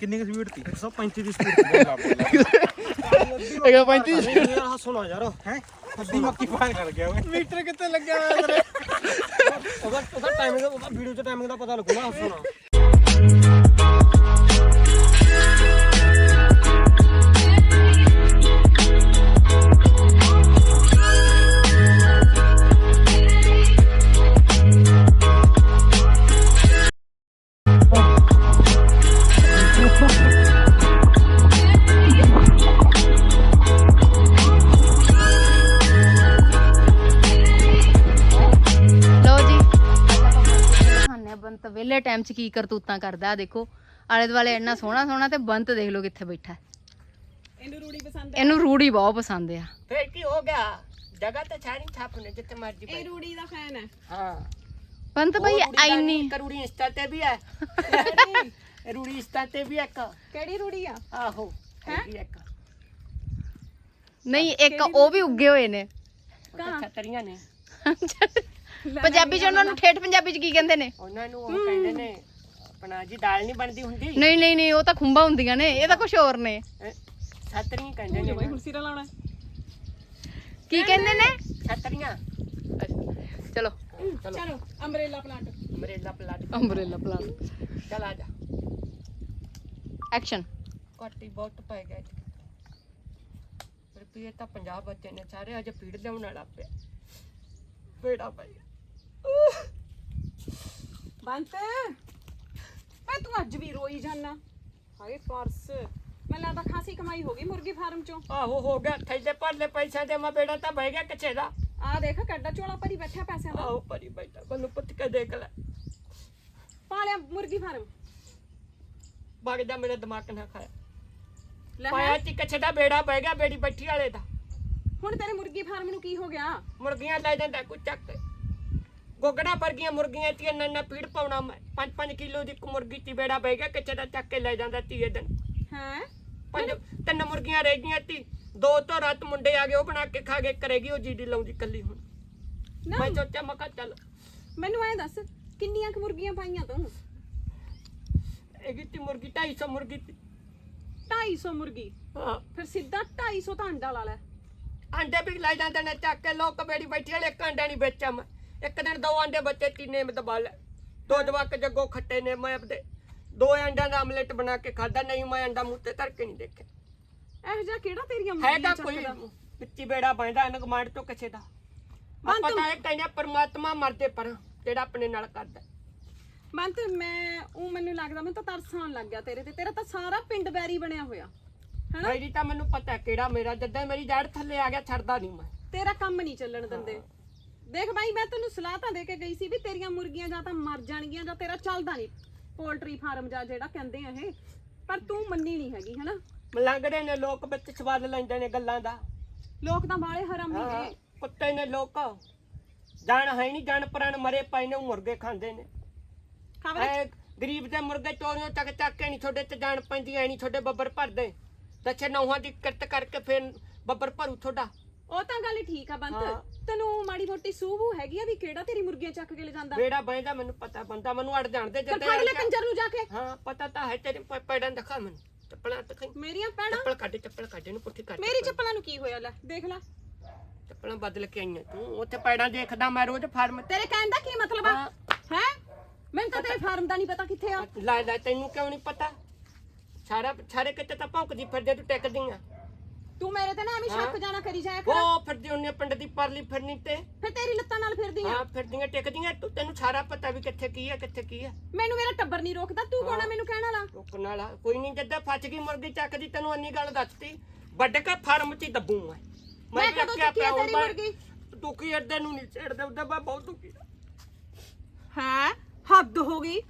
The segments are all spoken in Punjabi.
ਕਿੰਨੀ ਕੁ ਸਪੀਡ ਤੀ 135 ਦੀ ਸਪੀਡ ਤੇ ਲਾ ਹੈਗਾ 35 ਯਾਰ ਹੱਸੋ ਨਾ ਯਾਰ ਹੈ? ਅੱਧੀ ਮੱਕੀ ਪਾਰ ਕਰ ਗਿਆ ਓਏ। ਮੀਟਰ ਕਿੱਥੇ ਲੱਗਿਆ ਹੋਇਆ ਤੇਰੇ? ਉਹਦਾ ਉਹਦਾ ਟਾਈਮਿੰਗ ਉਹਦਾ ਵੀਡੀਓ 'ਚ ਟਾਈਮਿੰਗ ਦਾ ਪਤਾ ਲੱਗੂਗਾ ਹੱਸੋ ਨਾ ਵਿਹਲੇ ਟਾਈਮ 'ਚ ਕੀ ਕਰਤੂਤਾਂ ਕਰਦਾ ਆ ਦੇਖੋ। ਆਲੇ ਦੁਆਲੇ ਇੰਨਾ ਸੋਹਣਾ ਸੋਹਣਾ ਤੇ ਬੰਤ ਦੇਖ ਲਓ ਕਿੱਥੇ ਬੈਠਾ ਹੈ। ਇਹਨੂੰ ਰੂੜੀ ਪਸੰਦ ਇਹਨੂੰ ਰੂੜੀ ਬਹੁਤ ਪਸੰਦ ਆ। ਫੇਰ ਕੀ ਹੋ ਗਿਆ? ਜਗ੍ਹਾ ਤੇ ਛਾਣੀ ਛਾਪਨੇ ਜਿੱਥੇ ਮਰਜ਼ੀ ਇਹ ਪਈ ਰੂੜੀ ਦਾ ਫੈਨ ਹੈ। ਹਾਂ। ਬੰਤ ਦਾ ਐਨੀ ਨਹੀਂ, ਕਰੂੜੀ ਇੰਸਟਾ ਤੇ ਵੀ ਹੈ। ਰੂੜੀ ਇੰਸਟਾ ਤੇ ਵੀ ਇੱਕ। ਕਿਹੜੀ ਰੂੜੀ ਆ? ਆਹੋ ਹੈਗੀ ਇੱਕ। ਨਹੀਂ ਇੱਕ ਉਹ ਵੀ ਉੱਗੇ ਹੋਏ ਨੇ। ਉਹ ਤਾਂ ਛਤਰੀਆਂ ਨੇ। ਪੰਜਾਬੀ 'ਚ ਉਹਨਾਂ ਨੂੰ ਠੇਠ ਪੰਜਾਬੀ 'ਚ ਕੀ ਕਹਿੰਦੇ ਨੇ? ਉਹਨਾਂ ਨੂੰ ਉਹ ਕਹਿੰਦੇ ਨੇ ਆਪਣਾ ਜੀ ਦਾਲ ਨਹੀਂ ਬਣਦੀ ਹੁੰਦੀ? ਨਹੀਂ ਨਹੀਂ ਨਹੀਂ ਉਹ ਤਾਂ ਖੁੰਬਾ ਹੁੰਦੀਆਂ ਨੇ ਇਹ ਤਾਂ ਕੁਝ ਹੋਰ ਨੇ। ਛਤਰੀ ਕਹਿੰਦੇ ਨੇ ਬਈ ਨਾ। ਹੁਣ ਸਿਰਾ ਲਾਉਣਾ ਕੀ ਕਹਿੰਦੇ ਨੇ? ਛਤਰੀਆਂ। ਚਲੋ। ਚਲੋ umbrella plant. Umbrella plant. Umbrella plant ਚਲ ਆ ਜਾ। ਐਕਸ਼ਨ ਕੋਟੀ ਬਹੁਤ ਪੈ ਗਿਆ ਰੁਪਏ ਤਾਂ 50 ਬੱਚੇ ਨੇ ਸਾਰੇ ਅਜੇ ਪੀੜ ਲਿਆਉਣ ਵਾਲਾ ਪਿਆ। ਬੇੜਾ ਪੈ ਗਿਆ। ਬੰਤ ਮੈਂ ਤੂੰ ਅੱਜ ਵੀ ਰੋਈ ਜਾਨਾ। ਹਾਏ ਪਰਸ ਮੈਂ ਲੱਗਦਾ ਖਾਸੀ ਕਮਾਈ ਹੋ ਗਈ ਮੁਰਗੀ ਫਾਰਮ ਚੋਂ। ਆਹੋ ਹੋ ਗਿਆ ਥੈਲੇ ਭਰਲੇ ਪੈਸਿਆਂ ਦੇ ਮੈਂ ਬੇੜਾ ਤਾਂ ਬਹਿ ਗਿਆ ਕਿਛੇ ਦਾ? ਆ ਦੇਖ ਕੱਡਾ ਝੋਲਾ ਭਰੀ ਬੈਠਾ ਪੈਸਿਆਂ ਦਾ। ਆਹੋ ਪਰੀ ਬੈਠਾ ਮੈਨੂੰ ਪੁੱਤ ਕੇ ਦੇਖ ਲੈ। ਪਾ ਲਿਆ ਮੁਰਗੀ ਫਾਰਮ। ਵਗ ਜਾ ਮੇਰੇ ਦਿਮਾਗ ਨਾ ਖਾਇਆ। ਲੈ ਪਾਇਆ ਤੀ ਕਿਛੇ ਦਾ? ਬੇੜਾ ਬਹਿ ਗਿਆ ਬੇੜੀ ਬੱਠੀ ਵਾਲੇ ਦਾ। ਹੁਣ ਤੇਰੇ ਮੁਰਗੀ ਫਾਰਮ ਨੂੰ ਕੀ ਹੋ ਗਿਆ? ਮੁਰਗੀਆਂ ਲੈ ਜਾਂਦਾ ਕੋਈ ਚੱਕ। ਕੇ ਗੋਗੜਾ ਵਰਗੀਆਂ ਮੁਰਗੀਆਂ ਤੀ ਨੰਨਾ ਪੀੜ ਪਾਉਣਾ ਮੈਂ 5-5 ਕਿਲੋ ਦੀ ਇੱਕ ਮੁਰਗੀ ਤੀ ਬੇੜਾ ਬਹਿ ਗਿਆ ਕਿਛੇ ਦਾ ਚੱਕ ਕੇ ਲੈ ਜਾਂਦਾ ਤੀਏ ਦਿਨ। ਹੈ? ਪੰਜ ਤਿੰਨ ਮੁਰਗੀਆਂ ਰਹਿ ਗਈਆਂ ਤੀ ਦੋ ਤੋਂ ਰਾਤ ਮੁੰਡੇ ਆ ਗਏ ਉਹ ਬਣਾ ਕੇ ਖਾ ਗਏ ਕਰੇਗੀ ਉਹ ਜੀਡੀ ਲਾਉਂਦੀ ਕੱਲੀ ਹੁਣ। ਨਾ। ਮੈਂ ਸੋਚਿਆ ਮੈਂ ਕਿਹਾ ਚੱਲ। ਮੈਨੂੰ ਐ ਦੱਸ ਕਿੰਨੀਆਂ ਕੁ ਮੁਰਗੀਆਂ ਪਾਈਆਂ ਤੂੰ? ਇਹ ਤੀ ਮੁਰਗੀ 250 ਮੁਰਗੀ ਤੀ। 250 ਮੁਰਗੀ? ਹਾਂ। ਫਿਰ ਸਿੱਧਾ 250 ਤਾਂ ਅੰਡਾ ਲਾ ਲੈ। ਅੰਡੇ ਵੀ ਲੈ ਜਾਂਦੇ ਨੇ ਚੱਕ ਕੇ ਲੋਕ ਬੇੜੀ ਬੈਠੀ ਵਾਲੇ ਇੱਕ ਅੰਡਾ ਨਹੀਂ ਵੇਚਿਆ ਮੈਂ। ਇੱਕ ਦਿਨ ਦੋ ਅੰਡੇ ਬੱਚੇ ਤੀਨੇ ਮੈਂ ਦਬਾ ਲੈ ਦੋ ਜਵਾਕ ਜੱਗੋ ਖੱਟੇ ਨੇ ਮੈਂ ਆਪਦੇ ਦੋ ਅੰਡਿਆਂ ਦਾ ਆਮਲੇਟ ਬਣਾ ਕੇ ਖਾਦਾ ਨਹੀਂ ਮੈਂ ਅੰਡਾ ਮੂੰਹ ਤੇ ਧਰ ਕੇ ਨਹੀਂ ਦੇਖਿਆ। ਇਹੋ ਜਿਹਾ ਕਿਹੜਾ ਤੇਰੀਆਂ ਹੈਗਾ ਕੋਈ ਪਿੱਤੀ ਬੇੜਾ ਬੰਦਾ ਇਹਨਾਂ ਕਮਾਂਡ ਤੋਂ ਕਿਸੇ ਦਾ। ਆਪਾਂ ਤਾਂ ਇਹ ਕਹਿੰਦੇ ਪ੍ਰਮਾਤਮਾ ਮਰਦੇ ਪਰ ਜਿਹੜਾ ਆਪਣੇ ਨਾਲ ਕਰਦਾ। ਮੈਂ ਤੇ ਮੈਂ ਉਹ ਮੈਨੂੰ ਲੱਗਦਾ ਮੈਨੂੰ ਤਾਂ ਤਰਸ ਆਉਣ ਲੱਗ ਗਿਆ ਤੇਰੇ ਤੇ। ਤੇਰਾ ਤਾਂ ਸਾਰਾ ਪਿੰਡ ਬੈਰੀ ਬਣਿਆ ਹੋਇਆ। ਹਨਾ? ਮੇਰੀ ਤਾਂ ਮੈਨੂੰ ਪਤਾ ਕਿਹੜਾ ਮੇਰਾ ਜਦੋਂ ਮੇਰੀ ਜੜ ਥੱਲੇ ਆ ਗਿਆ ਛੱਡਦਾ ਨਹੀਂ ਮੈਂ। ਤੇਰਾ ਕੰਮ ਨਹੀਂ ਚੱਲਣ ਦਿੰਦੇ। ਦੇਖ ਬਾਈ ਮੈਂ ਤੈਨੂੰ ਸਲਾਹ ਤਾਂ ਦੇ ਕੇ ਗਈ ਸੀ ਵੀ ਤੇਰੀਆਂ ਮੁਰਗੀਆਂ ਜਾਂ ਤਾਂ ਮਰ ਜਾਣਗੀਆਂ ਜਾਂ ਤੇਰਾ ਚੱਲਦਾ ਨਹੀਂ। ਪੋਲਟਰੀ ਫਾਰਮ ਜਾਂ ਜਿਹੜਾ ਕਹਿੰਦੇ ਆ ਇਹ। ਪਰ ਤੂੰ ਮੰਨੀ ਨਹੀਂ ਹੈਗੀ ਹਨਾ? ਮਲੰਗੜੇ ਨੇ ਲੋਕ ਵਿੱਚ ਸਵਾਦ ਲੈਂਦੇ ਨੇ ਗੱਲਾਂ ਦਾ। ਲੋਕ ਤਾਂ ਬਾਲੇ ਹਰਾਮੀ ਹਾਂ, ਨੇ। ਕੁੱਤੇ ਨੇ ਲੋਕ। ਜਾਣ ਹੈ ਨਹੀਂ ਜਾਣ ਪ੍ਰਾਣ ਮਰੇ ਪਏ ਨੇ ਉਹ ਮੁਰਗੇ ਖਾਂਦੇ ਨੇ। ਖਬਰ ਐ ਗਰੀਬ ਦੇ ਮੁਰਗੇ ਚੋਰੀਆਂ ਚੱਕ ਚੱਕ ਕੇ ਨਹੀਂ ਛੋਡੇ ਤੇ ਜਾਣ ਪੈਂਦੀ ਐ ਨਹੀਂ ਛੋਡੇ ਬੱਬਰ ਭਰਦੇ। ਦੱਛੇ ਨੌਹਾਂ ਦੀ ਕਿਰਤ ਕਰਕੇ ਫਿਰ ਬੱਬਰ ਭਰੂ ਛੋਡਾ ਉਹ ਤਾਂ ਗੱਲ ਠੀਕ ਆ ਬੰਤ। ਹਾਂ। ਤੈਨੂੰ ਮਾੜੀ ਮੋਟੀ ਸੂਬੂ ਹੈਗੀ ਆ ਵੀ ਕਿਹੜਾ ਤੇਰੀ ਮੁਰਗੀਆਂ ਚੱਕ ਕੇ ਲੈ ਜਾਂਦਾ ਬੇੜਾ ਬੈਂਦਾ ਮੈਨੂੰ ਪਤਾ ਬੰਦਾ ਮੈਨੂੰ ਅੜ ਜਾਣਦੇ ਤਾਂ ਫੜ ਲੈ ਕੰਜਰ ਨੂੰ ਜਾ ਕੇ। ਹਾਂ ਪਤਾ ਤਾਂ ਹੈ ਤੇਰੇ ਪ- ਪੈੜਾਂ ਦਿਖਾ ਮੈਨੂੰ। ਚੱਪਲਾਂ ਦਿਖਾਈ। ਮੇਰੀਆਂ ਪੈਣਾ ਚੱਪਲ ਕੱਢ ਚੱਪਲ ਕੱਢ ਇਹਨੂੰ ਪੁੱਠੀ ਕਰ ਮੇਰੀ ਚੱਪਲਾਂ ਨੂੰ ਕੀ ਹੋਇਆ ਲੈ ਦੇਖ ਲੈ। ਚੱਪਲਾਂ ਬਦਲ ਕੇ ਆਈਆਂ ਤੂੰ ਉੱਥੇ ਪੈੜਾਂ ਦੇਖਦਾ ਮੈਂ ਰੋਜ਼ ਫਾਰਮ। ਤੇ ਤੇਰੇ ਕਹਿਣ ਦਾ ਕੀ ਮਤਲਬ ਆ? ਹਾਂ। ਹੈ? ਮੈਨੂੰ ਤਾਂ ਤੇਰੇ ਫਾਰਮ ਦਾ ਨਹੀਂ ਪਤਾ ਕਿੱਥੇ ਆ। ਲੈ ਲੈ ਤੈਨੂੰ ਕਿਉਂ ਨਹੀਂ ਪਤਾ? ਸਾਰਾ ਸਾਰੇ ਕਿਤੇ ਤਾਂ ਭੌਂਕਦੀ ਫਿਰਦੇ ਤੂੰ ਟਿਕਦੀ ਆ ਤੂੰ ਮੇਰੇ ਤੇ ਨਾ ਐਵੇਂ ਸ਼ੱਕ ਹਾਂ। ਜਾਣਾ ਕਰੀ ਜਾਇਆ ਕਰ। ਉਹ ਫਿਰਦੀ ਉਹਨੇ ਪਿੰਡ ਦੀ ਪਰਲੀ ਫਿਰਨੀ ਤੇ। ਫਿਰ ਤੇਰੀ ਲੱਤਾਂ ਨਾਲ ਫਿਰਦੀ ਆ। ਹਾਂ ਫਿਰਦੀਆਂ ਟਿਕਦੀਆਂ। ਤੂੰ ਤੈਨੂੰ ਸਾਰਾ ਪਤਾ ਵੀ ਕਿੱਥੇ ਕੀ ਆ ਕਿੱਥੇ ਕੀ ਆ। ਮੈਨੂੰ ਮੇਰਾ ਟੱਬਰ ਨਹੀਂ ਰੋਕਦਾ। ਤੂੰ ਕੌਣ ਆ? ਮੈਨੂੰ ਕਹਿਣ ਵਾਲਾ। ਰੁਕਣ ਵਾਲਾ। ਕੋਈ ਨਹੀਂ ਜੱਦਾ ਫੱਚ ਗਈ ਮੁਰਗੀ ਚੱਕਦੀ ਤੈਨੂੰ ਅੰਨੀ ਗੱਲ ਦੱਸਤੀ। ਵੱਡ ਕੇ ਫਾਰਮ 'ਚ ਹੀ ਦੱਬੂ ਮੈਂ। ਮੈਂ ਕਦੋਂ ਰੱਖਿਆ ਚੁੱਕੀ ਆ ਪਿਆ ਤੇਰੀ ਹੁਣ ਮੁਰਗੀ? ਦੁਖੀ ਅੱਡੇ ਨੂੰ ਨਹੀਂ ਛੇੜਦੇ ਉਹਦਾ ਮੈਂ ਬਹੁਤ ਦੁਖੀ। ਹੈ? ਹੱਦ ਹੋ ਗਈ।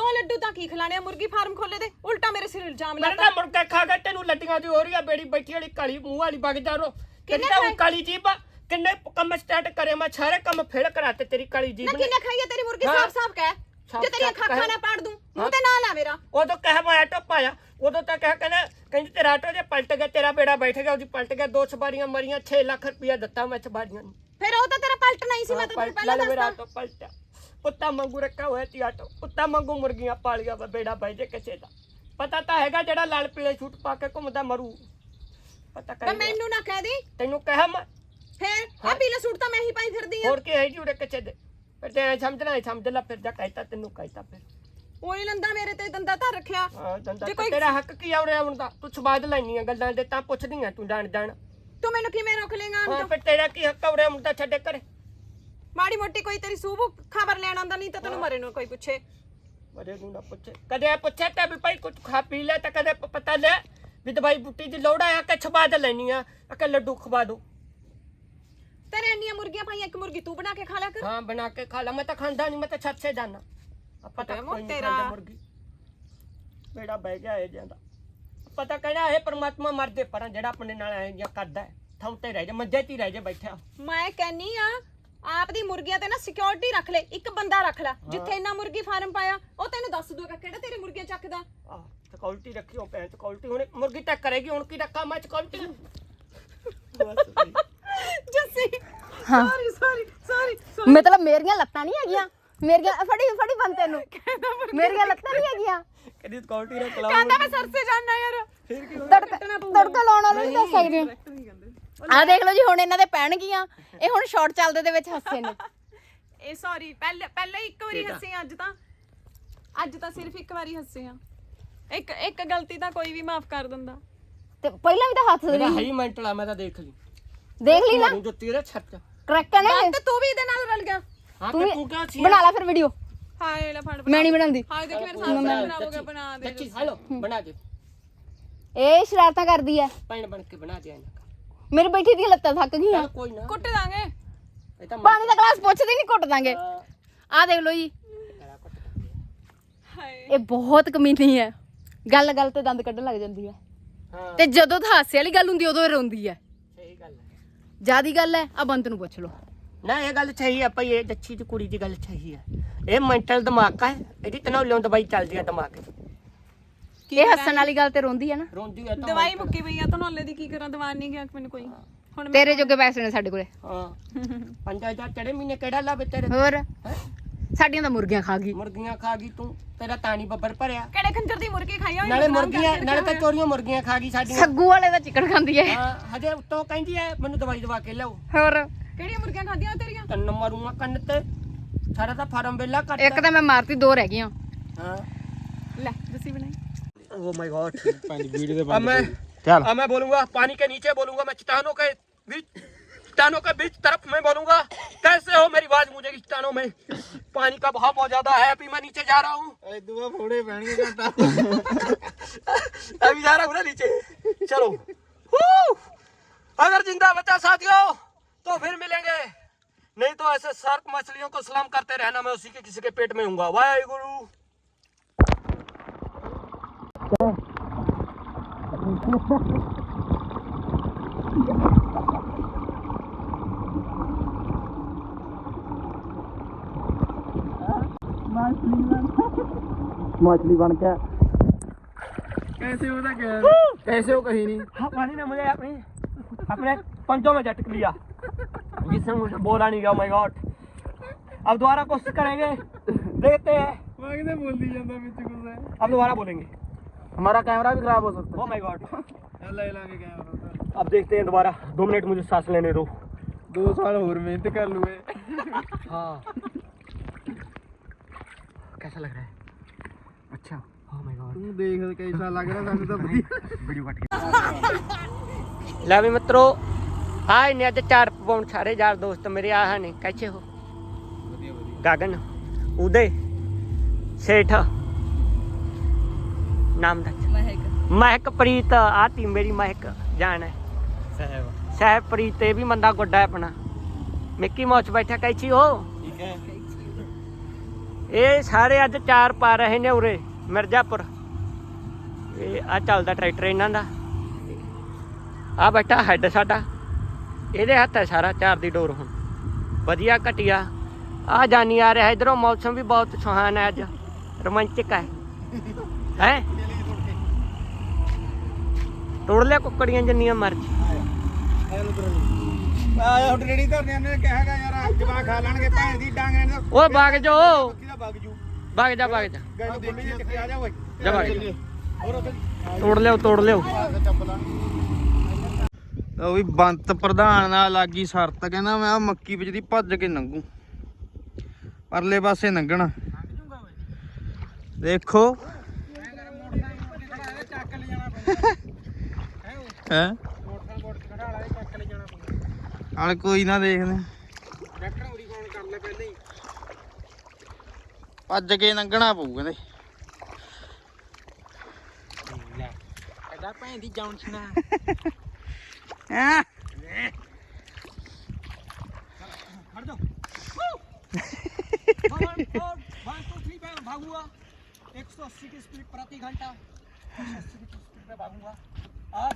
ਦੋ ਲੱਡੂ ਤਾਂ ਕੀ ਖਿਲਾਣੇ ਆ? ਮੁਰਗੀ ਫਾਰਮ ਖੋਲੇ ਦੇ? ਉਲਟਾ ਮੇਰੇ ਸਿਰ ਇਲਜ਼ਾਮ ਮੇਰੇ ਲਾਤਾ। ਨਾਲ ਮੁਰਗਾ ਖਾ ਕੇ ਤੈਨੂੰ ਲੱਡੀਆਂ ਦੀ ਹੋ ਰਹੀ ਆ ਬੇੜੀ ਬੈਠੀ ਵਾਲੀ ਕਾਲੀ ਮੂੰਹ ਵਾਲੀ ਵਗ ਜਾ ਰੋ ਕਿੰਨੇ ਕਿੰਨਾ ਖਾਏ? ਕਾਲੀ ਜੀਬ ਆ, ਕਿੰਨੇ ਕੰਮ ਸਟਾਰਟ ਕਰੇ ਮੈਂ ਸਾਰੇ ਕੰਮ ਫੇਲ ਕਰਾਤੇ ਤੇਰੀ ਕਾਲੀ ਜੀਬ ਨਾ ਨੇ। ਕਿੰਨੇ ਖਾਈ ਆ ਤੇਰੀ ਮੁਰਗੀ? ਹਾਂ। ਸਾਫ਼ ਸਾਫ਼ ਕਹਿ। ਸਾਫ਼ ਜੇ ਤੇਰੀਆਂ ਸਾਫ਼ ਖਾਖਾਂ ਕਹਿ। ਨਾ ਪਾੜ ਦੂੰ ਮੂੰਹ ਤੇ ਨਾਲ ਆ ਮੇਰਾ। ਉਦੋਂ ਕਹਿ ਮੈਂ ਆਟੋ ਪਾਇਆ ਉਦੋਂ ਤਾਂ ਕਹਿ ਕਹਿੰਦਾ ਕਹਿੰਦੀ ਤੇਰਾ ਆਟੋ ਜੇ ਪਲਟ ਗਿਆ ਤੇਰਾ ਬੇੜਾ ਬੈਠ ਗਿਆ ਉਹਦੀ ਪਲਟ ਗਿਆ ਦੋ ਸਵਾਰੀਆਂ ਮਰੀਆਂ 6 ਲੱਖ ਰੁਪਇਆ ਦਿੱਤਾ ਮੈਂ ਸਵਾਰੀਆਂ ਨੂੰ। ਫਿਰ ਉਹ ਤਾਂ ਤੇਰਾ ਪਲਟਣਾ ਹੀ ਸੀ ਮੈਂ ਤਾਂ ਤੈਨੂੰ ਪਲਟ ਪਹਿਲਾਂ ਲੈ ਮੇਰਾ ਦੱਸਦਾ ਆਟੋ ਪਲਟਿਆ। ਕੁੱਤਾ ਮੰਗੂ ਰੱਖਿਆ ਹੋਇਆ ਤੀ ਆਟੋ ਕੁੱਤਾ ਮੰਗੂ ਮੁਰਗੀਆਂ ਪਾਲੀਆਂ ਵਾ ਬੇੜਾ ਬਾਈ ਦੇ ਕਿਸੇ ਦਾ। ਪਤਾ ਤਾਂ ਹੈਗਾ ਜਿਹੜਾ ਲਾਲ ਪੀਲੇ ਛੂਟ ਪਾ ਕੇ ਘੁੰਮਦਾ ਮਰੂ। ਪਤਾ ਤਾਂ ਕਰ ਮੈਨੂੰ ਨਾ ਕਹਿ ਦੀ। ਤੈਨੂੰ ਕਹਿਆ ਮੈਂ। ਫੇਰ ਆ ਪੀਲਾ ਸੂਟ ਤਾਂ ਮੈਂ ਹੀ ਪਾਈ ਫਿਰਦੀ ਆ ਹੋਰ ਕੀ ਹੈ ਜੀ ਉਰੇ ਕਿਸੇ ਦੇ? ਫਿਰ ਤੇ ਐਂ ਸਮਝਣਾ ਐਂ ਸਮਝ ਲੈ ਫਿਰ ਜਾ ਕਹਿਤਾ ਤੈਨੂੰ ਕਹਿਤਾ ਫਿਰ। ਉਹੀ ਲੰਦਾ ਮੇਰੇ ਤੇ ਦੰਦਾ ਧਰ ਰੱਖਿਆ। ਹਾਂ ਦੰਦਾ ਜੇ ਕੋਈ- ਤੇਰਾ ਹੱਕ ਕੀ ਆ ਉਰੇ ਆਉਣ ਦਾ? ਤੂੰ ਸਵਾਦ ਲੈਣੀਆਂ ਗੱਲਾਂ ਦੇ ਤਾਂ ਪੁੱਛਦੀਆਂ ਤੂੰ ਜਾਣ ਜਾਣ ਤੂੰ ਮੈਨੂੰ ਕਿਵੇਂ ਰੋਕ ਲੇਗਾ ਹਾਂ ਫਿਰ ਤੇਰਾ ਕੀ ਹੱਕ ਆ ਉਰੇ ਆਉਣ ਦਾ? ਛੱਡੇ ਕਰ ਮਾੜੀ ਮੋਟੀ ਕੋਈ ਤੇਰੀ ਸੂਬ ਖਬਰ ਲੈਣ ਆਉਂਦਾ ਨਹੀਂ ਤਾਂ ਤੈਨੂੰ ਮਰੇ ਨੂੰ ਕੋਈ ਪੁੱਛੇ। ਮਰੇ ਨੂੰ ਨਾ ਪੁੱਛੇ। ਕਦੇ ਪੁੱਛਿਆ ਤਾਂ ਵੀ ਭਾਈ ਕੁਝ ਖਾ ਪੀ ਲੈ ਤਾਂ ਕਦੇ ਪ- ਪਤਾ ਲੈ ਵੀ ਦਵਾਈ ਬੁੱਟੀ ਦੀ ਲੋੜ ਆ ਕਿ ਸਵਾਦ ਲੈਣੀ ਆ ਕਿ ਲੱਡੂ ਖਵਾ ਦੋ। ਤੇਰੇ ਇੰਨੀਆਂ ਮੁਰਗੀਆਂ ਪਾਈਆਂ ਇੱਕ ਮੁਰਗੀ ਤੂੰ ਬਣਾ ਕੇ ਖਾ ਲਿਆ ਕਰ। ਹਾਂ ਬਣਾ ਕੇ ਖਾ ਲਾ ਮੈਂ ਤਾਂ ਖਾਂਦਾ ਨਹੀਂ ਮੈਂ ਤਾਂ ਛੱਤ ਸੇ ਜਾਣਾ ਆਪਾਂ ਤਾਂ ਕੋਈ ਨਹੀਂ ਤੇਰਾ- ਖਾਂਦਾ ਮੁਰਗੀ। ਬੇੜਾ ਬਹਿ ਗਿਆ ਇਹ ਜਾਂਦਾ ਪਤਾ ਕਹਿਣਾ ਇਹ ਪਰਮਾਤਮਾ ਮਰਦੇ ਪਰਾਂ ਜਿਹੜਾ ਆਪਣੇ ਨਾਲ ਐ ਜਾਂ ਕਰਦਾ ਹੈ। ਥਾਂ ਤੇ ਰਹਿ ਜਾ ਮੰਜੇ ਤੇ ਹੀ ਰਹਿ ਜਾ ਬੈਠਾ ਮੈਂ ਕਹਿੰਨੀ ਆ ਆਪ ਦੀ ਮੁਰਗੀਆਂ ਤੇ ਨਾ ਸਿਕਿਉਰਿਟੀ ਰੱਖ ਲੈ ਇੱਕ ਬੰਦਾ ਰੱਖ ਲੈ। ਜਿੱਥੇ ਇੰਨਾ ਮੁਰਗੀ ਫਾਰਮ ਪਾਇਆ ਉਹ ਤੈਨੂੰ ਦੱਸ ਦੂਗਾ ਕਿਹੜਾ ਤੇਰੀ ਮੁਰਗੀਆਂ ਚੱਕਦਾ। ਆ ਸਕਿਉਰਟੀ ਰੱਖੀ ਉਹ ਪੈਂ ਸਕਿਉਰਟੀ ਹੁਣ। ਮੁਰਗੀ ਟੱਕ ਕਰੇਗੀ ਹੁਣ ਕੀ ਰੱਖਾ ਮੈਂ ਸਕਿਉਰਟੀ ਜੱਸੀ ਹਾਂ। ਸੌਰੀ ਸੌਰੀ ਸੌਰੀ ਮਤਲਬ ਮੇਰੀਆਂ ਲੱਤਾਂ ਨਹੀਂ ਹੈਗੀਆਂ? ਮੇਰੀਆਂ ਫੜੀ ਫੜੀ ਬੰਦ ਤੈਨੂੰ। ਮੇਰੀਆਂ ਲੱਤਾਂ ਨਹੀਂ ਹੈਗੀਆਂ? ਕਦੀ ਸਕਿਉਰਟੀ ਰੱਖ ਲਾ ਕਹਿੰਦਾ ਮੈਂ ਸਰ ਸੇ ਜਾਣਾ ਯਾਰ ਤੜਕਾ ਤੜਕਾ ਲਾਉਣ ਵਾਲੇ ਨਹੀਂ ਦੱਸ ਸਕਦੇ ਆ ਦੇਖ ਲਓ ਜੀ ਹੁਣ ਇਹਨਾਂ ਦੇ ਪੈਣਗੀਆਂ। ਇਹ ਹੁਣ ਸ਼ਾਰਟ ਚੱਲਦੇ ਦੇ ਵਿੱਚ ਹੱਸੇ ਨੇ। ਇਹ ਸੌਰੀ ਪਹਿਲੇ ਪਹਿਲੇ ਇੱਕ ਵਾਰੀ ਹੱਸੇ ਆ, ਅੱਜ ਤਾਂ ਅੱਜ ਤਾਂ ਸਿਰਫ ਇੱਕ ਵਾਰੀ ਹੱਸੇ ਆ। ਇੱਕ ਇੱਕ ਗਲਤੀ ਤਾਂ ਕੋਈ ਵੀ ਮਾਫ ਕਰ ਦਿੰਦਾ। ਤੇ ਪਹਿਲਾਂ ਵੀ ਤਾਂ ਹੱਥ ਮੇਰਾ ਦੇ ਹੈ ਹੀ ਮੈਂਟਲ ਆ ਮੈਂ ਤਾਂ ਦੇਖ ਲਈ। ਦੇਖ ਲਈ ਨਾ। ਤੂੰ ਜੁੱਤੀ ਇਹਦੇ ਛੱਤ ਕਰੈਕਟ ਹੈ ਨਾ ਇਹ? ਤੇ ਤੂੰ ਵੀ ਇਹਦੇ ਨਾਲ ਰਲ ਗਿਆ। ਹਾਂ ਤੂੰ ਤੇ ਕਿਆ ਸੀ? ਬਣਾ ਲੈ ਫਿਰ ਵੀਡੀਓ ਹਾਏ ਲੈ ਫੜ ਮੈਂ ਨਹੀਂ ਬਣਾਉਂਦੀ। ਹਾਏ ਦੇਖ ਮੇਰੇ ਸਾਹਮਣੇ ਬਣਾਵੋਗਾ ਬਣਾ ਦੇ ਚੱਚੀ ਹੈਲੋ ਬਣਾ ਦੇ। ਇਹ ਸ਼ਰਾਰਤਾਂ ਕਰਦੀ ਐ ਪੈਣ ਬਣ ਕੇ ਬਣਾ ਦੇ ਇਹਨਾਂ ਮੇਰੇ ਬੈਠੀ ਦੀਆਂ ਲੱਤਾਂ ਥੱਕ ਗਈਆਂ। ਚੱਲ ਕੋਈ ਨਾ। ਕੁੱਟ ਦਾਂਗੇ। ਇਹ ਤਾਂ ਪਾਣੀ ਦਾ ਗਲਾਸ ਪੁੱਛਦੇ ਨਹੀਂ ਘੁੱਟ ਦਾਂਗੇ। ਆਹ ਦੇਖ ਲਓ ਜੀ। ਹਾਏ। ਇਹ ਬਹੁਤ ਕਮੀਨੀ ਹੈ। ਗੱਲ ਗੱਲ ਤੇ ਦੰਦ ਕੱਢਣ ਲੱਗ ਜਾਂਦੀ ਹੈ। ਹਾਂ। ਤੇ ਜਦੋਂ ਤਾਂ ਹਾਸੇ ਵਾਲੀ ਗੱਲ ਹੁੰਦੀ ਉਦੋਂ ਇਹ ਰੋਂਦੀ ਹੈ। ਸਹੀ ਗੱਲ ਹੈ। ਜਿਆਦੀ ਗੱਲ ਹੈ ਆ ਬੰਤ ਨੂੰ ਪੁੱਛ ਲਓ। ਨਾ ਇਹ ਗੱਲ ਸਹੀ ਹੈ ਭਈ ਇਹ ਦੱਛੀ ਦੀ ਕੁੜੀ ਦੀ ਗੱਲ ਸਹੀ ਹੈ। ਇਹ ਮੈਂਟਲ ਦਿਮਾਗ ਹੈ ਇਹਦੀ ਤਨੌਲਿਓਂ ਦਵਾਈ ਚੱਲਦੀ ਹੈ ਦਿਮਾਗ 'ਚ। ਇਹ ਹੱਸਣ ਵਾਲੀ ਗੱਲ ਤੇ ਰੋਂਦੀ ਹੈ ਨਾ। ਰੋਂਦੀ ਹੈ ਤਾਂ ਦਵਾਈ ਮੁੱਕੀ ਪਈ ਆ ਧਨੌਲੇ ਦੀ ਕੀ ਕਰਾਂ ਦਵਾ ਨਹੀਂ ਗਿਆ ਮੈਨੂੰ ਕੋਈ। ਹੁਣ ਮੈਂ- ਤੇਰੇ ਜੋਗੇ ਪੈਸੇ ਨੇ ਸਾਡੇ ਕੋਲੇ। ਹਾਂ। 5000 ਚੜੇ ਮਹੀਨੇ ਕਿਹੜਾ ਲਾਵੇ ਤੇਰੇ ਹੋਰ? ਹੈਂ? ਸਾਡੀਆਂ ਤਾਂ ਮੁਰਗੀਆਂ ਖਾ ਗਈ। ਮੁਰਗੀਆਂ ਖਾ ਗਈ ਤੂੰ ਤੇਰਾ ਤਾਣੀ ਬੱਬਰ ਭਰਿਆ। ਕਿਹੜੇ ਖੰਜਰ ਦੀ ਮੁਰਗੀ ਖਾਈ ਹੋਈ ਨਾਲੇ ਮੁਰਗੀਆਂ ਨਾਲੇ ਤਾਂ ਚੋਰੀਆਂ ਮੁਰਗੀਆਂ ਖਾ ਗਈ ਸਾਡੀਆਂ। ਸੱਗੂ ਵਾਲੇ ਦਾ ਚਿਕਨ ਖਾਂਦੀ ਹੈ ਹਾਂ ਹਜੇ ਉੱਤੋਂ ਕਹਿੰਦੀ ਐ ਮੈਨੂੰ ਦਵਾਈ ਦਵਾ ਕੇ ਲਿਆਓ। ਹੋਰ? ਕਿਹੜੀਆਂ ਮੁਰਗੀਆਂ ਖਾਧੀਆਂ ਤੇਰੀਆਂ? ਕੰਨ ਮਾਰੂੰਗਾ ਕੰਨ ਤੇ ਸਾਰਾ ਤਾਂ ਫਾਰਮ ਵੇਲਾ ਕਰਤਾ ਇੱਕ ਤਾਂ ਮੈਂ ਮਾਰਤੀ ਦੋ ਰਹਿ ਗਈਆਂ। हाँ ਲੈ ਦੱਸੀ ਬਣਾਈ। Oh मैं बोलूँगा पानी के नीचे बोलूँगा मैं के बीच के बीच तरफ़ मैं बोलूँगा कैसे हो मेरी आवाज़ मुझे में? पानी का बहाव बहुत ज़्यादा है अभी मैं नीचे जा रहा हूँ। अभी जा रहा हूँ ना नीचे। चलो। अगर ज़िंदा बचा साथियों तो फिर मिलेंगे। नहीं तो ऐसे सर्क मछलियों को सलाम करते रहना मैं उसी के किसी के पेट में हूँ वाहे गुरु मछली बन के कैसे होता क्या कैसे हो कहीं नहीं हाँ, पानी ने मुझे अपनी अपने पंजों में झटक लिया जिससे मुझे बोला नहीं गया माय गॉड अब दोबारा कोशिश करेंगे देखते हैं मैं कितने बोल दी ਜਾਂਦਾ ਵਿੱਚ ਕੁਝ अब दोबारा बोलेंगे हमारा कैमरा भी खराब हो सकता ओ माय गॉड है अल्लाह हिला के कैमरा होता अब देखते हैं दोबारा दो मिनट मुझे सांस लेने दो दो साल और मेहनत कर लूए हाँ कैसा लग रहा है अच्छा ओ माय गॉड तू देख कैसा लग रहा ਸਾਨੂੰ ਤਾਂ ਵਧੀਆ वीडियो कट ਲੈ ਵੀ ਮਿੱਤਰੋ ਆਏ ਨੇ ਅੱਜ ਚਾਰ ਪੌਂਡ ਸਾਰੇ ਯਾਰ ਦੋਸਤ ਮੇਰੇ ਆਹ ਨੇ ਕੈਸੇ ਹੋ ਵਧੀਆ ਵਧੀਆ ਗਗਨ ਉਦੇ ਸੇਠ ਨਾਮ ਦਾ ਮਹਿਕ। ਮਹਿਕਪ੍ਰੀਤ ਆਤੀ ਮੇਰੀ ਮਹਿਕ ਜਾਣ ਹੈ। ਸਾਹਿਬ। ਸਹਿਬਪ੍ਰੀਤ ਇਹ ਵੀ ਮੰਦਾ ਗੁੱਡਾ ਹੈ ਆਪਣਾ। ਮਿੱਕੀ ਮਾਊਸ ਬੈਠਾ ਕੈਚੀ ਹੋ ਠੀਕ ਹੈ। ਇਹ ਸਾਰੇ ਅੱਜ ਚਾਰ ਪਾ ਰਹੇ ਨੇ ਉਰੇ ਮਿਰਜ਼ਾਪੁਰ। ਇਹ ਆ ਚੱਲਦਾ ਟਰੈਕਟਰ ਇਹਨਾਂ ਦਾ। ਆ ਬੈਠਾ ਹੈਡ ਸਾਡਾ। ਇਹਦੇ ਹੱਥ ਹੈ ਸਾਰਾ ਚਾਰ ਦੀ ਡੋਰ ਹੁਣ। ਵਧੀਆ ਘਟਿਆ। ਆ ਜਾਨੀ ਆ ਰਿਹਾ ਇਧਰੋਂ ਮੌਸਮ ਵੀ ਬਹੁਤ ਸੁਹਾਨਾ ਹੈ ਅੱਜ। ਰੋਮਾਂਚਿਕ ਹੈ। ਹੈ? ਤੋੜ ਲਿਆ ਕੁੱਕੜੀਆਂ ਜਿੰਨੀਆਂ ਮਰਜ਼ੀ। ਆਇਆ ਹੁਣ ਰੇੜੀ ਧਰਨੇ ਨੇ ਕਿਹਾਗਾ ਯਾਰ ਜਵਾ ਖਾ ਲੈਣਗੇ ਭੈਣ ਦੀ ਡਾਂਗ ਨੇ ਓਏ ਵਗ ਜੋ ਵਗ ਜੂ। ਵਗ ਜਾ ਵਗ ਜਾ। ਗਾਇ ਨੂੰ ਦੇਖੀ ਕਿੱਥੇ ਆ ਜਾ ਓਏ। ਜਾ ਵਗ ਜਾ। ਹੋਰ ਉੱਥੇ ਤੋੜ ਲਿਓ ਤੋੜ ਲਿਓ ਉਹ ਵੀ ਬੰਤ ਪ੍ਰਧਾਨ ਨਾਲ ਲੱਗੀ ਸ਼ਰਤ ਕਹਿੰਦਾ ਮੈਂ ਆ ਮੱਕੀ ਵਿੱਚ ਦੀ ਭੱਜ ਕੇ ਲੰਘੂ ਪਰਲੇ ਪਾਸੇ ਲੰਘਣਾ ਦੇਖੋ। ਹੈ ਹਾਲ ਕੋਈ ਨਾ ਦੇਖਦੇ ਭੱਜ ਕੇ ਲੰਘਣਾ ਪਊ ਕਹਿੰਦੇ ਐਡਾ ਭੈਣ ਦੀ ਜੌਂਸਨਾ ਹੈਂ? ਖੜ ਜਾ वन टू थ्री पे भागूंगा 180 की स्पीड प्रति घंटा 180 की स्पीड पे भागूंगा आज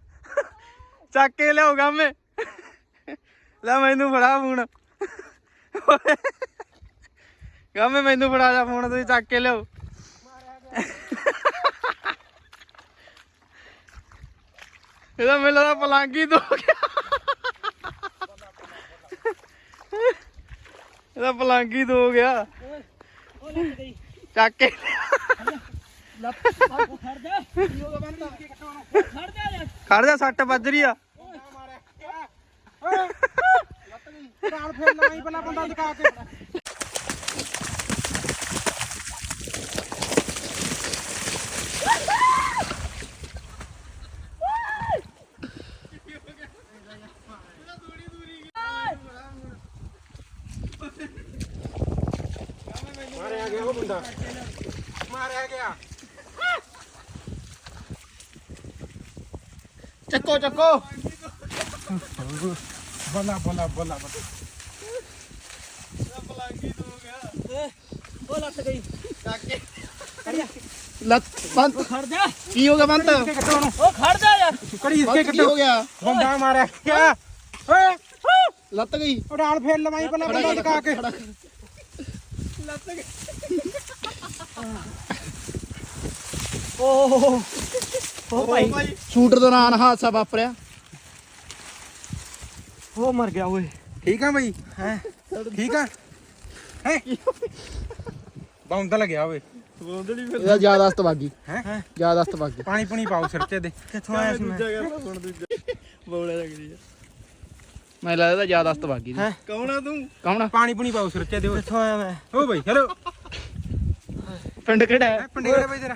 ਚੱਕ ਕੇ ਲਿਆਓ ਗਾਮੇ। ਲੈ ਮੈਨੂੰ ਫੜਾ ਫੋਨ। ਗਾਮੇ, ਮੈਨੂੰ ਫੜਾ ਜਾ ਫੋਨ, ਤੁਸੀਂ ਚੱਕ ਕੇ ਲਿਆਓ। ਇਹਦਾ ਮੈਨੂੰ ਲੱਗਦਾ ਪਲਾਂਗੀ ਦੋ ਗਿਆ। ਇਹਦਾ ਪਲਾਂਗੀ ਦੋ ਗਿਆ। ਚੱਕ ਕੇ ਖੜ ਜਾ ਸੱਟ ਵੱਜ ਰਹੀ ਆ। ਨਾਲ ਫੇਰ ਲਾਈ ਪਹਿਲਾਂ ਬੰਦਾ ਦਿਖਾ ਕੇ ਚੱਕੋ ਚੱਕੋ। ਬਲਾ ਬਲਾ ਬਲਾ। ਉਹ ਲੱਤ ਗਈ ਲੱਤ ਬੰਦ ਖੜ ਜਾ ਕੀ ਹੋ ਗਿਆ ਬੰਦ ਉਹ ਖੜ ਜਾ ਯਾਰ ਕੜੀ ਇਸਕੇ ਕੀ ਹੋ ਗਿਆ? ਬੰਦਾ ਮਾਰਿਆ। ਲੱਤ ਗਈ। ਉਹ ਫੇਰ ਲਵਾਈ ਓਹ। ਉਹ ਸ਼ੂਟਰ ਦੌਰਾਨ ਹਾਦਸਾ ਵਾਪਰਿਆ। ਉਹ ਮਰ ਗਿਆ ਓਏ। ਠੀਕ ਆ ਬਈ? ਹੈ। ਠੀਕ ਆ? ਹੈ? ਬੌਂਦਾ ਲੱਗਿਆ ਓਏ। ਬੌਂਦਲੀ ਫਿਰ। ਇਹਦਾ ਜ਼ਿਆਦਾ ਅਸਤਵਾਗੀ ਹੈ? ਜ਼ਿਆਦਾ ਅਸਤਵਾਗੀ ਪਾਣੀ ਪੁਣੀ ਪਾਓ ਸਿਰ ਤੇ ਦੇ ਕਿੱਥੋਂ ਆਇਆ ਸੀ ਮੈਂ? ਹੁਣ ਦੂਜਾ। ਬੌੜਾ ਲੱਗਦੀ ਆ। ਮੈਂ ਲੱਗਦਾ ਜ਼ਿਆਦਾ ਅਸਤਵਾਗੀ ਹੈ? ਕੌਣ ਆ ਤੂੰ? ਕੌਣ ਪਾਣੀ ਪੁਣੀ ਪਾਓ ਸਿਰ ਤੇ ਦੇ ਕਿੱਥੋਂ ਆਇਆ ਮੈਂ? ਓ ਬਈ ਹੈਲੋ। ਪਿੰਡ ਕਿਹੜਾ ਹੈ ਪਿੰਡ ਕਿਹੜਾ ਬਈ ਤੇਰਾ?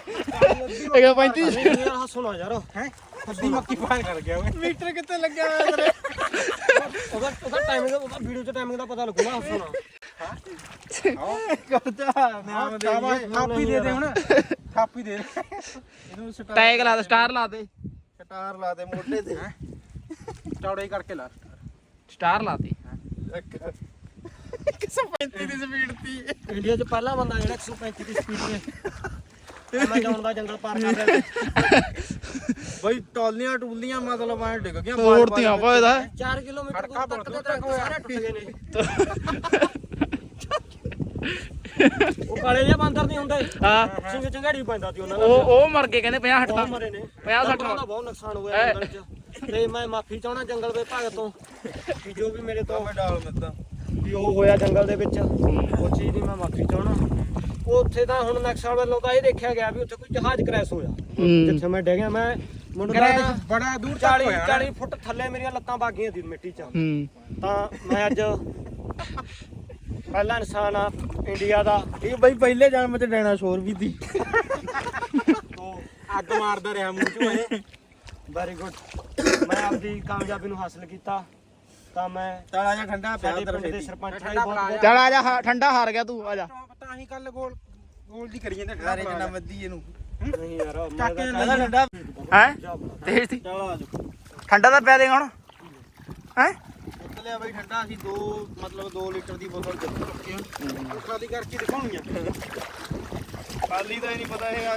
135 ਯਾਰ ਹੱਸੋ ਨਾ ਯਾਰ ਹੈ? ਅੱਧੀ ਮੱਕੀ ਪਾਰ ਕਰ ਗਿਆ ਓਏ। ਮੀਟਰ ਕਿੱਥੇ ਲੱਗਿਆ ਹੋਇਆ ਤੇਰੇ? ਉਹਦਾ ਉਹਦਾ ਟਾਈਮਿੰਗ ਉਹਦਾ ਵੀਡੀਓ ਚ ਟਾਈਮਿੰਗ ਦਾ ਪਤਾ ਲੱਗੂਗਾ ਹੱਸੋ ਨਾ ਥਾਪੀ ਦੇ ਦੇ ਹੁਣ। ਥਾਪੀ ਦੇ ਇਹਨੂੰ ਸਟਾਰ ਲਾ ਦੇ ਸਟਾਰ ਲਾ ਦੇ। ਸਟਾਰ ਲਾ ਦੇ ਮੋਢੇ ਤੇ ਚੌੜੇ ਕਰਕੇ ਲਾ ਸਟਾਰ। ਲਾ ਦੇ। 135 ਦੀ ਸਪੀਡ ਤੀ ਇੰਡੀਆ 'ਚ ਪਹਿਲਾ ਬੰਦਾ ਜਿਹੜਾ 135 ਦੀ ਸਪੀਡ ਤੇ ਐਮਾਜ਼ੋਨ ਦਾ ਜੰਗਲ ਪਾਰ ਕਰ ਰਿਹਾ ਸੀ। ਬਈ ਟੋਲੀਆਂ ਟੂਲੀਆਂ ਮਤਲਬ ਐ ਡਿੱਗ ਗਈਆਂ ਤੋੜਤੀਆਂ ਪਾ ਇਹਦਾ। 4 ਕਿਲੋਮੀਟਰ ਖੜਕਾ ਦੂਰ ਤੱਕ ਦੇ ਦਰਖਤ ਸਾਰੇ ਟੁੱਟ ਗਏ ਨੇ। ਉਹ ਕਾਲੇ ਜਿਹਾ ਬਾਂਦਰ ਨਹੀਂ ਹੁੰਦੇ? ਹਾਂ। ਸਿੰਘ ਚੰਗਾੜੀ ਪੈਂਦਾ ਸੀ ਉਹਨਾਂ ਦਾ। ਉਹ ਉਹ ਮਰ ਗਏ ਕਹਿੰਦੇ 50 60 ਬਹੁਤ ਤਾਂ ਮਰੇ ਨੇ। 50 60 ਦਾ ਬਹੁਤ ਨੁਕਸਾਨ ਹੋਇਆ ਜੰਗਲ 'ਚ। ਤੇ ਮੈਂ ਮਾਫੀ ਚਾਹਣਾ ਜੰਗਲ ਵਿਭਾਗ ਤੋਂ ਕਿ ਜੋ ਵੀ ਮੇਰੇ ਤੋਂ ਡਾਲ ਮਿੱਦਾਂ ਵੀ ਉਹ ਹੋਇਆ ਜੰਗਲ ਦੇ ਵਿੱਚ। ਉਹ ਚੀਜ਼ ਦੀ ਮੈਂ ਮਾਫੀ ਚਾਹਣਾ ਉੱਥੇ ਤਾਂ ਹੁਣ ਨਕਸ਼ਾ ਵੱਲੋਂ ਤਾਂ ਇਹ ਦੇਖਿਆ ਗਿਆ ਵੀ ਉੱਥੇ ਕੋਈ ਜਹਾਜ਼ ਕ੍ਰੈਸ਼ ਹੋਇਆ। ਜਿੱਥੇ ਮੈਂ ਡਿੱਗਿਆ ਮੈਂ ਮੈਨੂੰ ਲੱਗਦਾ ਬੜਾ ਦੂਰ ਤੱਕ 40 ਹੋਇਆ। 40 ਫੁੱਟ ਥੱਲੇ ਮੇਰੀਆਂ ਲੱਤਾਂ ਬਾਗੀਆਂ ਸੀ ਮਿੱਟੀ 'ਚ। ਹੂੰ। ਤਾਂ ਮੈਂ ਅੱਜ ਪਹਿਲਾ ਇਨਸਾਨ ਆ ਇੰਡੀਆ ਦਾ। ਇਹ ਬਈ ਪਹਿਲੇ ਜਨਮ ਚ ਡਾਇਨਾਸੌਰ ਵੀ ਸੀ। ਤੋਂ ਅੱਗ ਮਾਰਦਾ ਰਿਹਾ ਮੂੰਹ ਚੋਂ ਇਹ ਵੈਰੀ ਗੁੱਡ ਮੈਂ ਆਪਦੀ ਕਾਮਯਾਬੀ ਨੂੰ ਹਾਸਲ ਕੀਤਾ। ਤਾਂ ਮੈਂ ਤਾਲਾ ਜਾਂ ਠੰਡਾ ਪਿੰਡ ਦੇ ਸਰਪੰਚ ਦਾ ਵੀ ਬਹੁਤ ਚੱਲ ਆ ਜਾ ਠੰਡਾ ਹਾਰ ਗਿਆ ਤੂੰ ਆ ਜਾ। ਤਾਂ ਹੀ ਕੱਲ ਗੋਲ ਗੋਲ ਦੀ ਕਰੀ ਜਾਂਦੇ ਯਾਰ ਇਹਨਾਂ ਮੱਦੀ ਇਹਨੂੰ। ਨਹੀਂ ਯਾਰ ਮੈਂ ਚੱਕ ਤਾਂ ਠੰਡਾ। ਹੈ? ਤੇਜ਼ ਸੀ? ਠੰਡਾ ਤਾਂ ਪਿਆ ਦੇਗਾ ਹੁਣ। ਹੈ? ਲਿਆ ਬਈ ਠੰਡਾ ਅਸੀਂ 2 ਮਤਲਬ 2 ਲੀਟਰ ਦੀ ਬੋਤਲ ਚੱਕੀ ਖਾਲੀ ਕਰਕੇ ਦਿਖਾਉਣੀ ਆ। ਖਾਲੀ ਦਾ ਹੀ ਨਹੀਂ ਪਤਾ ਇਹ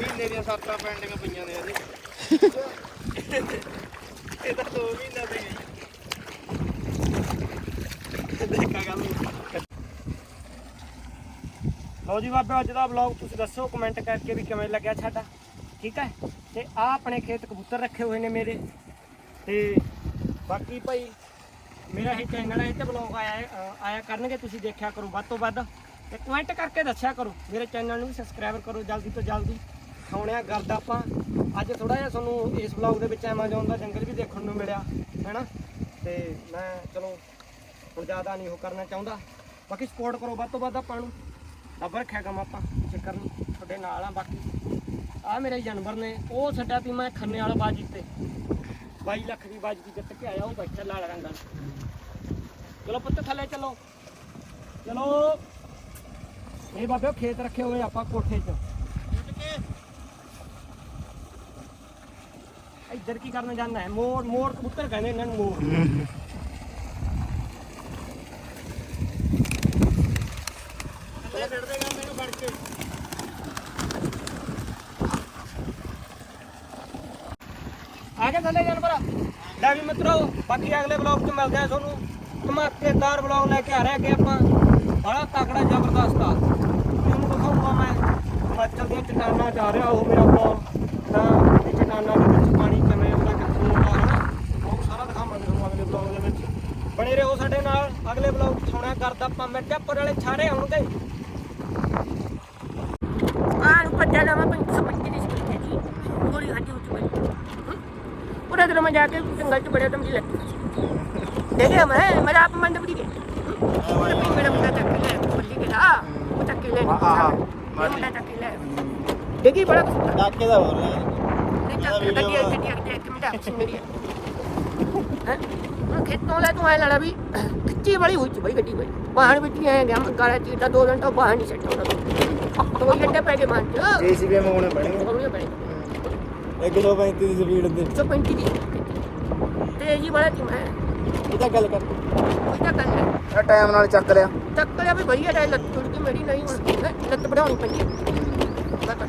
ਮਹੀਨੇ ਦੀਆਂ ਸਰਤਾਂ ਪੈਂਡਿੰਗ ਪਈਆਂ ਨੇ ਅਜੇ ਇਹ ਤਾਂ 2 ਮਹੀਨੇ ਦੇ ਗਈ ਦੇਖਾ ਗੱਲ ਲਓ ਜੀ ਬਾਬੇ, ਅੱਜ ਦਾ ਵਲੌਗ ਤੁਸੀਂ ਦੱਸੋ ਕਮੈਂਟ ਕਰਕੇ ਵੀ ਕਿਵੇਂ ਲੱਗਿਆ ਸਾਡਾ। ਠੀਕ ਹੈ? ਤੇ ਆ ਆਪਣੇ ਖੇਤ ਕਬੂਤਰ ਰੱਖੇ ਹੋਏ ਨੇ ਮੇਰੇ। ਤੇ ਬਾਕੀ ਭਾਈ, ਮੇਰਾ ਇਹ ਚੈਨਲ ਹੈ, ਇਹ ਤੇ ਵਲੌਗ ਆਇਆ ਆਇਆ ਕਰਨਗੇ, ਤੁਸੀਂ ਦੇਖਿਆ ਕਰੋ ਵੱਧ ਤੋਂ ਵੱਧ। ਤੇ ਕਮੈਂਟ ਕਰਕੇ ਦੱਸਿਆ ਕਰੋ, ਮੇਰੇ ਚੈਨਲ ਨੂੰ ਵੀ ਸਬਸਕ੍ਰਾਈਬ ਕਰੋ ਜਲਦੀ ਤੋਂ ਜਲਦੀ। ਖਾਉਣਿਆ ਗਰਦ ਆਪਾਂ। ਅੱਜ ਥੋੜਾ ਜਿਹਾ ਤੁਹਾਨੂੰ ਇਸ ਵਲੌਗ ਦੇ ਵਿੱਚ ਐਮਾਜ਼ੋਨ ਦਾ ਜੰਗਲ ਵੀ ਦੇਖਣ ਨੂੰ ਮਿਲਿਆ, ਹੈਨਾ? ਤੇ ਮੈਂ ਚਲੋ ਹੁਣ ਜ਼ਿਆਦਾ ਨਹੀਂ ਉਹ ਕਰਨਾ ਚਾਹੁੰਦਾ। ਬਾਕੀ ਸਪੋਰਟ ਕਰੋ ਵੱਧ ਤੋਂ ਵੱਧ ਆਪਾਂ ਨੂੰ। ਰੱਬ ਰੱਖਿਆ ਕੰਮ ਆਪਾਂ, ਚੱਕਰ ਨਹੀਂ ਤੁਹਾਡੇ ਨਾਲ ਆ ਬਾਕੀ। ਆ ਮੇਰੇ ਜਾਨਵਰ ਨੇ, ਉਹ ਛੱਡਿਆ ਤੀ ਮੈਂ ਖੰਨੇ ਵਾਲਾ ਬਾਜੀ ਤੇ 22 ਲੱਖ ਦੀ ਬਾਜੀ ਦੀ ਜਿੱਤ ਕੇ ਆਇਆ, ਉਹ ਬੈਠਾ ਲਾਲ ਰੰਗ ਦਾ ਚਲੋ ਪੁੱਤ, ਥੱਲੇ ਚਲੋ। ਚਲੋ। ਇਹ ਬਾਬੇ ਖੇਤ ਰੱਖੇ ਹੋਏ ਆਪਾਂ ਕੋਠੇ 'ਚ। ਇੱਧਰ ਕੀ ਕਰਨ ਜਾਂਦਾ ਹੈ? ਮੋਰ ਮੋਰ ਕਬੂਤਰ ਕਹਿੰਦੇ ਇਹਨਾਂ ਨੂੰ ਮੋਰ ਆ ਕੇ ਥੱਲੇ ਜਾਨਵਰ ਲੈ ਵੀ ਮਿੱਤਰੋ, ਬਾਕੀ ਅਗਲੇ ਬਲੌਗ 'ਚ ਮਿਲਦੇ ਆ ਤੁਹਾਨੂੰ। ਧਮਾਕੇਦਾਰ ਬਲੌਗ ਲੈ ਕੇ ਆ ਰਹੇ ਅੱਗੇ ਆਪਾਂ ਬੜਾ ਤਕੜਾ, ਜ਼ਬਰਦਸਤ ਆ। ਤੁਹਾਨੂੰ ਦਿਖਾਉਂਗਾ ਮੈਂ। ਹਿਮਾਚਲ ਦੀਆਂ ਚਟਾਨਾਂ ਜਾ ਰਿਹਾ ਉਹ ਮੇਰਾ ਬਲੌਗ ਤਾਂ ਇਹ ਚਟਾਨਾਂ ਦੇ ਵਿੱਚ ਪਾਣੀ ਕਿਵੇਂ ਆਉਂਦਾ, ਕਿੱਥੋਂ ਆਉਂਦਾ ਉਹ ਸਾਰਾ ਦਿਖਾਵਾਂਗੇ ਤੁਹਾਨੂੰ ਅਗਲੇ ਬਲੌਗ ਦੇ ਵਿੱਚ। ਬਣੇ ਰਹੋ ਸਾਡੇ ਨਾਲ। ਅਗਲੇ ਬਲੌਗ 'ਚ ਸੋਹਣਾ ਕਰਦਾ ਆਪਾਂ ਮਿਰਜ਼ਾਪੁਰ ਵਾਲੇ ਛਾਰੇ ਆਉਣਗੇ। ਆਹ ਨੂੰ ਪੱਜਾ ਦਾ ਮੈਂ ਸਮਝ ਨਹੀਂ ਸਕਦੀ ਜੀ। ਗੋਲੀ ਖਾਦੀ ਉਹਦਾ ਜਦੋਂ ਮੈਂ ਜਾ ਕੇ ਜੰਗਲ ਚ ਬੜਿਆ ਤਾਂ ਮੁਝੇ ਲੱਗੀ। ਦੇਖਿਆ ਮੈਂ ਮੇਰਾ ਆਪ ਮੰਦ ਬੜੀ ਗਿਆ ਮੇਰਾ ਮੁੰਡਾ ਚੱਕ ਕੇ ਲੈ ਬੱਲੀ ਕੇ ਲਾ ਉਹ ਚੱਕ ਕੇ ਲੈ ਮੁੰਡਾ ਚੱਕ ਕੇ ਲੈ ਦੇਖੀ ਬੜਾ ਕੁਛ। ਡਾਕੇ ਦਾ ਹੋ ਰਿਹਾ ਨਹੀਂ ਚੱਕ ਕੇ ਗੱਡੀ ਅੱਗੇ ਇੱਕ ਮਿੰਟ ਆਪਸ ਮੇਰੀ ਹੈ? ਉਹ ਖੇਤੋਂ ਲੈ ਤੂੰ ਆਇਆ ਲੜਾ ਵੀ ਖਿੱਚੀ ਵਾਲੀ ਹੋਈ ਚ ਬਈ ਗੱਡੀ ਬਈ। ਬਾਹਣ ਵਿੱਚ ਆਇਆ ਗਿਆ ਕਾਲਾ ਚੀਟਾ ਦੋ ਦਿਨ ਤੋਂ ਬਾਹਰ ਨਹੀਂ ਸੱਟਾ ਉਹਦਾ 135 ਦੀ ਸਪੀਡ ਤੇ। 135 ਦੀ। ਤੇ ਜੀ ਬੜਾ ਕੀ ਮੈਂ ਇਹਦਾ ਗੱਲ ਕਰ। ਕੋਈ ਤਾਂ ਗੱਲ ਹੈ। ਇਹ ਟਾਈਮ ਨਾਲ ਚੱਕ ਲਿਆ। ਚੱਕ ਲਿਆ ਵੀ ਵਧੀਆ ਡਾਇ ਲੱਤ ਟੁੱਟ ਗਈ ਮੇਰੀ ਨਹੀਂ ਹੁਣ। ਲੱਤ ਵਧਾਉਣੀ ਪੈਂਦੀ ਹੈ। ਕੱਟ